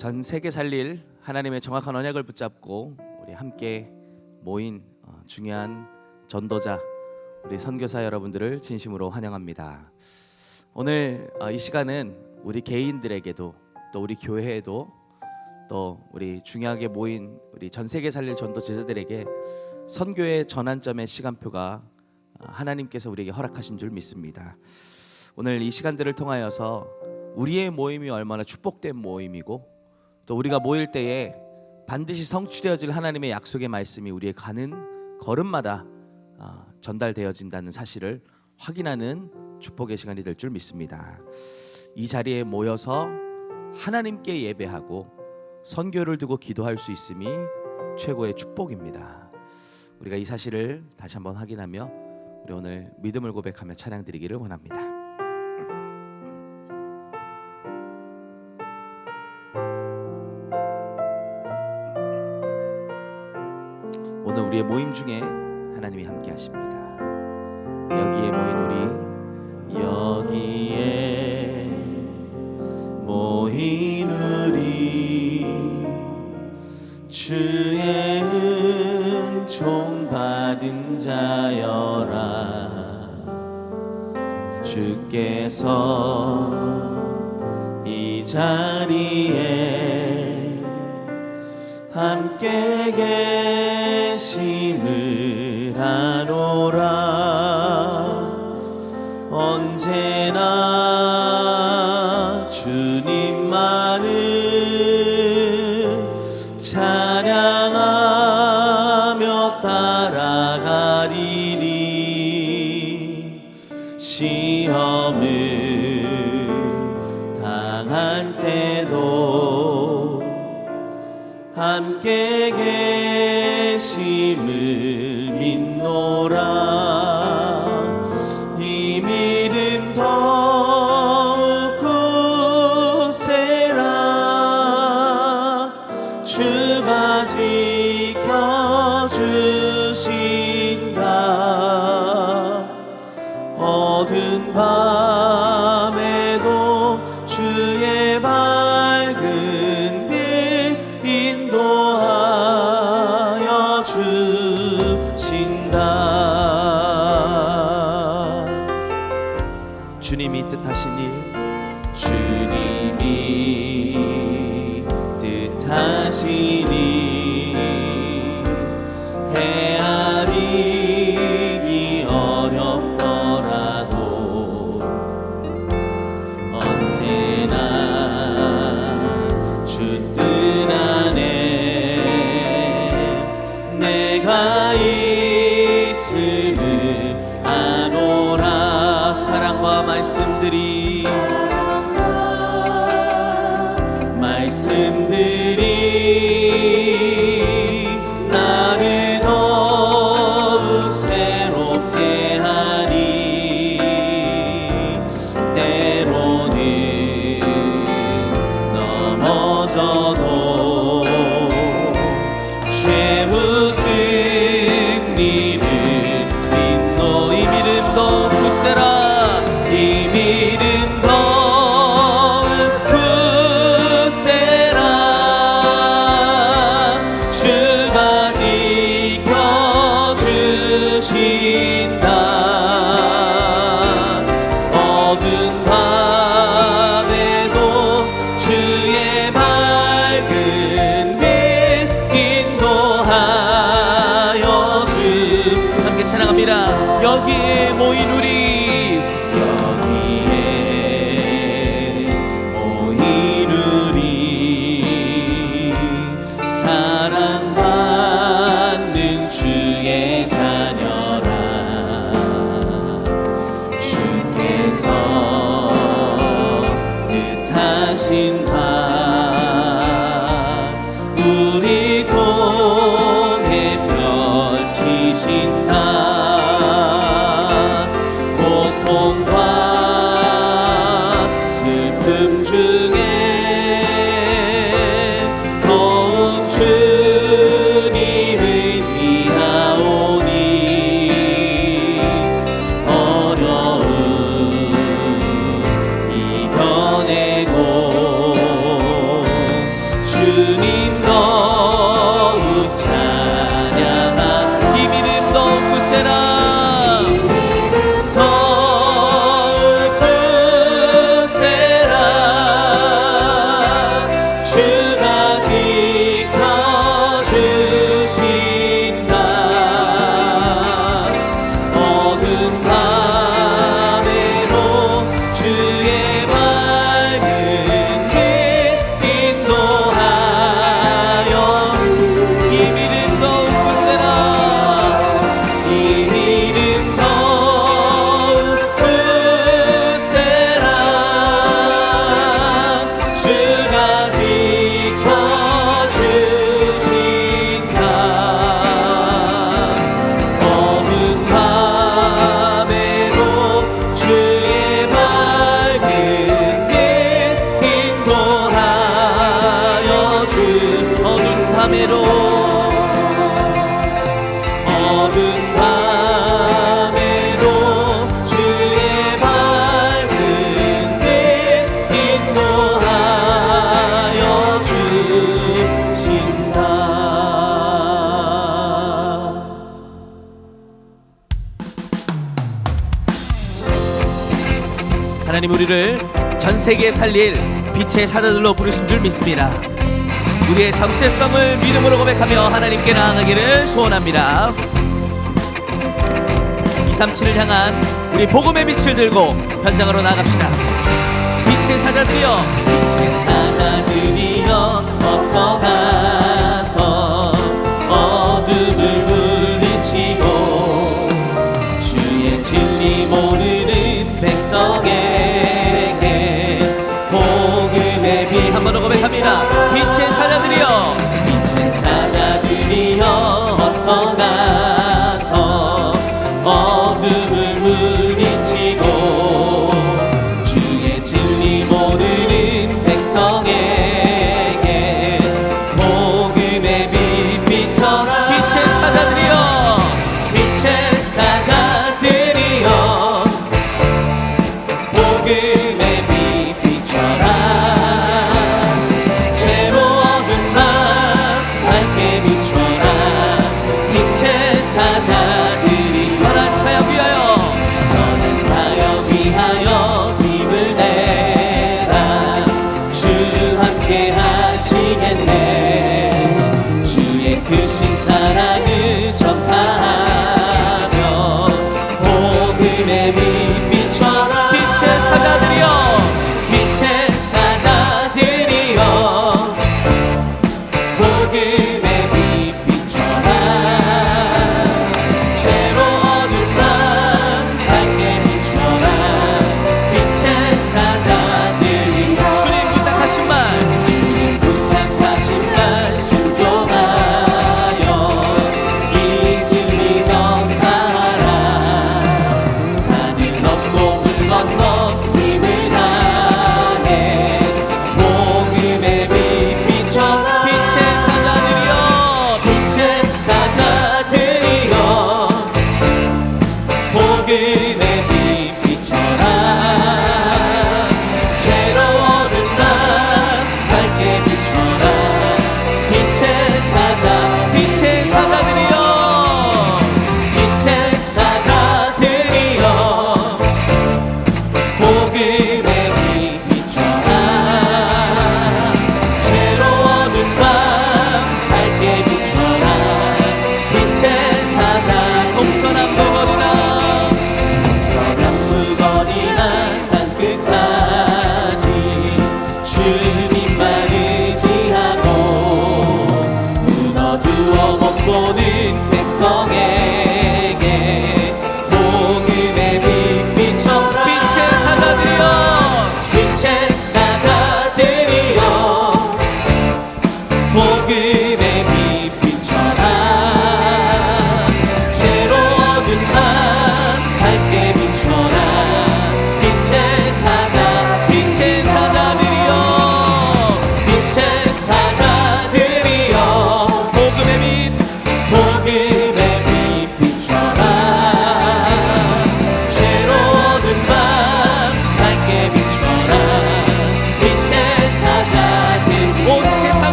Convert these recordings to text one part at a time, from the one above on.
전 세계 살릴 하나님의 정확한 언약을 붙잡고 우리 함께 모인 어, 중요한 전도자 우리 선교사 여러분들을 진심으로 환영합니다. 오늘 어, 이 시간은 우리 개인들에게도 또 우리 교회에도 또 우리 중요하게 모인 우리 전 세계 살릴 전도 제자들에게 선교의 전환점의 시간표가 어, 하나님께서 우리에게 허락하신 줄 믿습니다. 오늘 이 시간들을 통하여서 우리의 모임이 얼마나 축복된 모임이고 또 우리가 모일 때에 반드시 성취되어질 하나님의 약속의 말씀이 우리의 가는 걸음마다 어, 전달되어진다는 사실을 확인하는 축복의 시간이 될 줄 믿습니다. 이 자리에 모여서 하나님께 예배하고 선교를 두고 기도할 수 있음이 최고의 축복입니다. 우리가 이 사실을 다시 한번 확인하며 우리 오늘 믿음을 고백하며 찬양 드리기를 원합니다. 우리의 모임 중에 하나님이 함께 하십니다. 여기에 모인 우리 여기에 모인 우리 주의 은총 받은 자여라 주께서 이 자리에 함께 계심 언제나 주님만을 good. 주님 더욱 찬양하. 힘이는 더욱 굳세라 전 세계에 살릴 빛의 사자들로 부르신 줄 믿습니다. 우리의 정체성을 믿음으로 고백하며 하나님께 나아가기를 소원합니다. 237을 향한 우리 복음의 빛을 들고 현장으로 나갑시다. 빛의 사자들이여, 빛의 사자들이여, 어서 가서 어둠을 물리치고 주의 진리 모르는 백성의 벗어나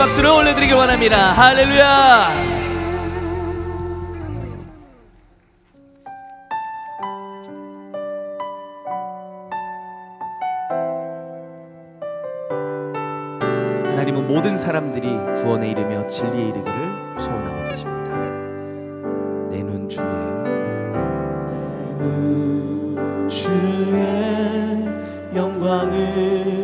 박수를 올려드리길 원합니다. 할렐루야! 하나님은 모든 사람들이 구원에 이르며 진리에 이르기를 소원하고 계십니다. 내 눈 주에 주의 영광을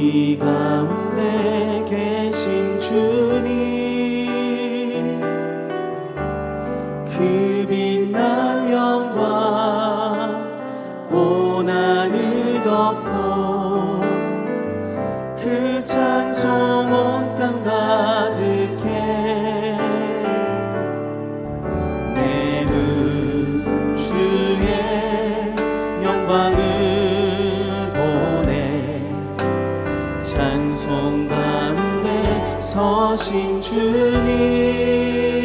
우리 가운데 心距离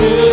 주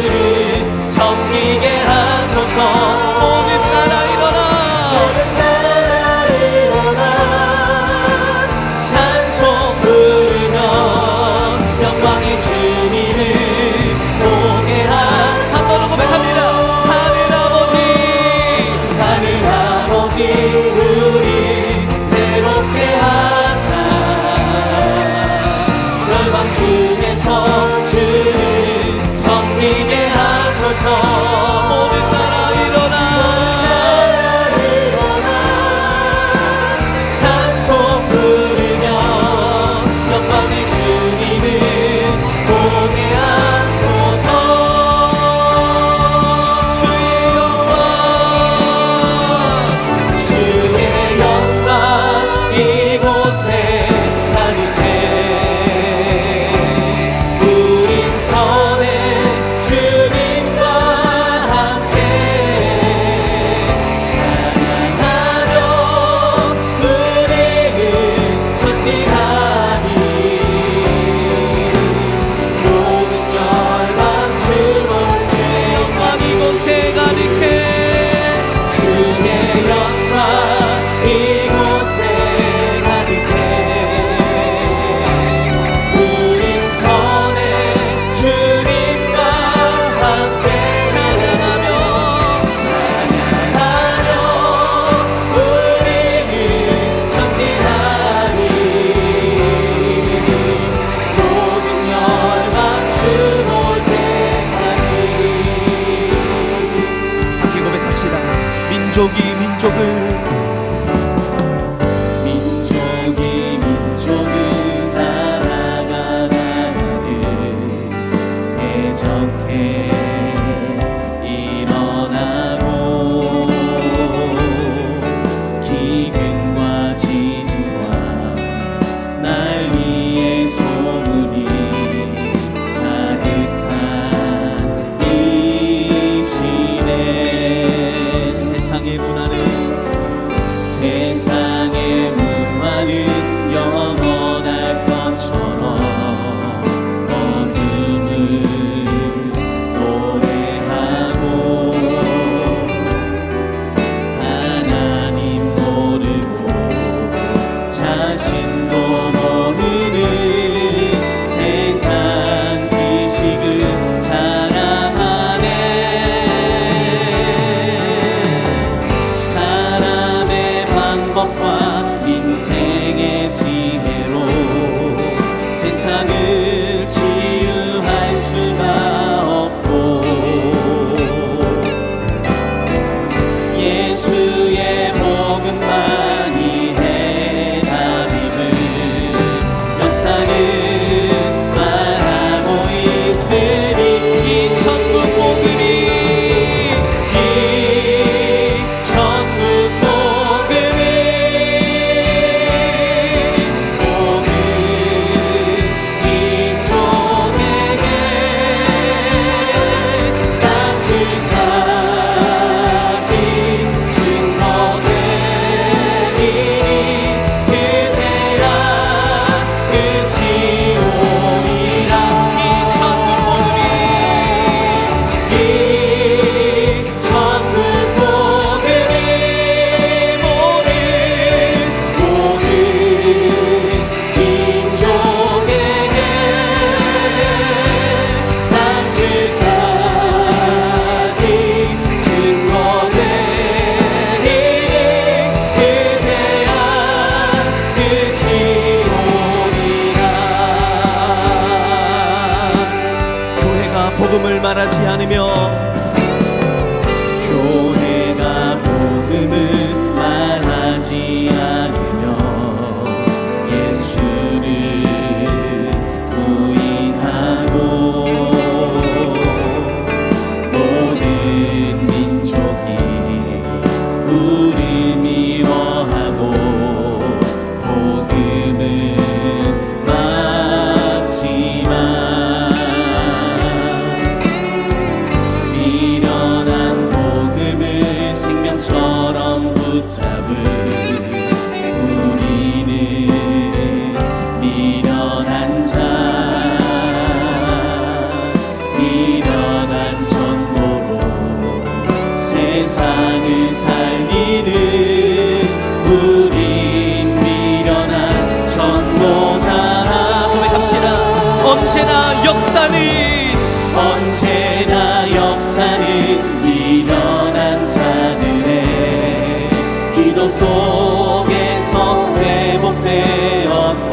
언제나 역사는 미련한 자들의 기도 속에서 회복되었고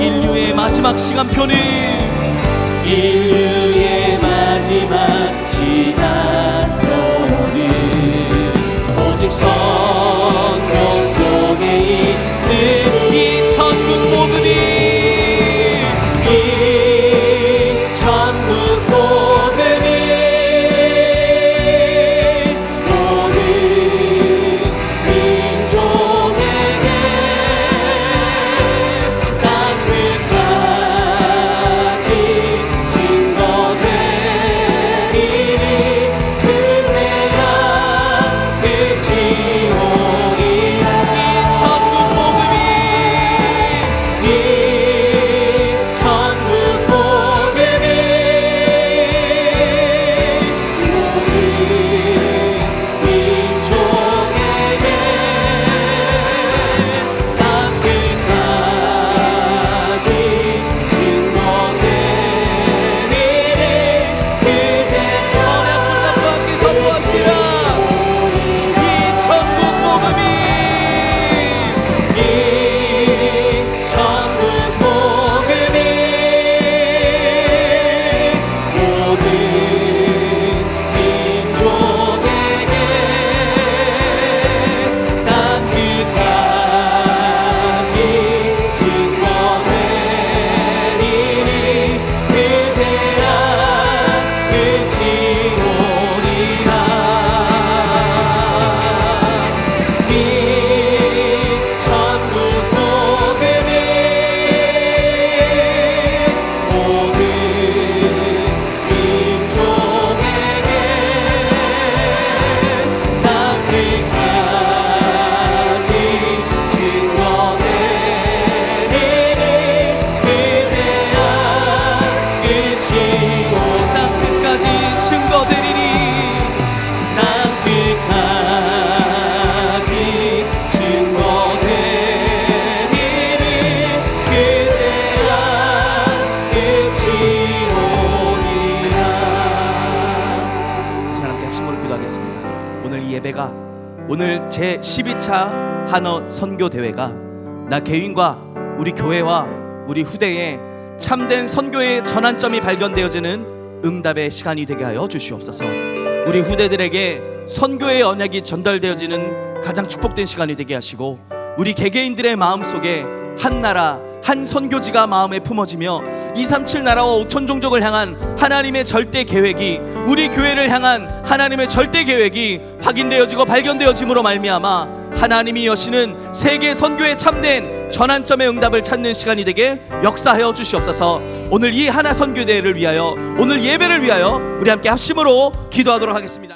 인류의 마지막 시간표는 인류의 마지막 이 예배가 오늘 제 12차 한어 선교 대회가 나 개인과 우리 교회와 우리 후대에 참된 선교의 전환점이 발견되어지는 응답의 시간이 되게 하여 주시옵소서. 우리 후대들에게 선교의 언약이 전달되어지는 가장 축복된 시간이 되게 하시고 우리 개개인들의 마음 속에 한 나라 한 선교지가 마음에 품어지며 237 나라와 5천 종족을 향한 하나님의 절대 계획이 우리 교회를 향한 하나님의 절대 계획이 확인되어지고 발견되어짐으로 말미암아 하나님이 여시는 세계 선교의 참된 전환점의 응답을 찾는 시간이 되게 역사하여 주시옵소서. 오늘 이 하나 선교 대회를 위하여 오늘 예배를 위하여 우리 함께 합심으로 기도하도록 하겠습니다.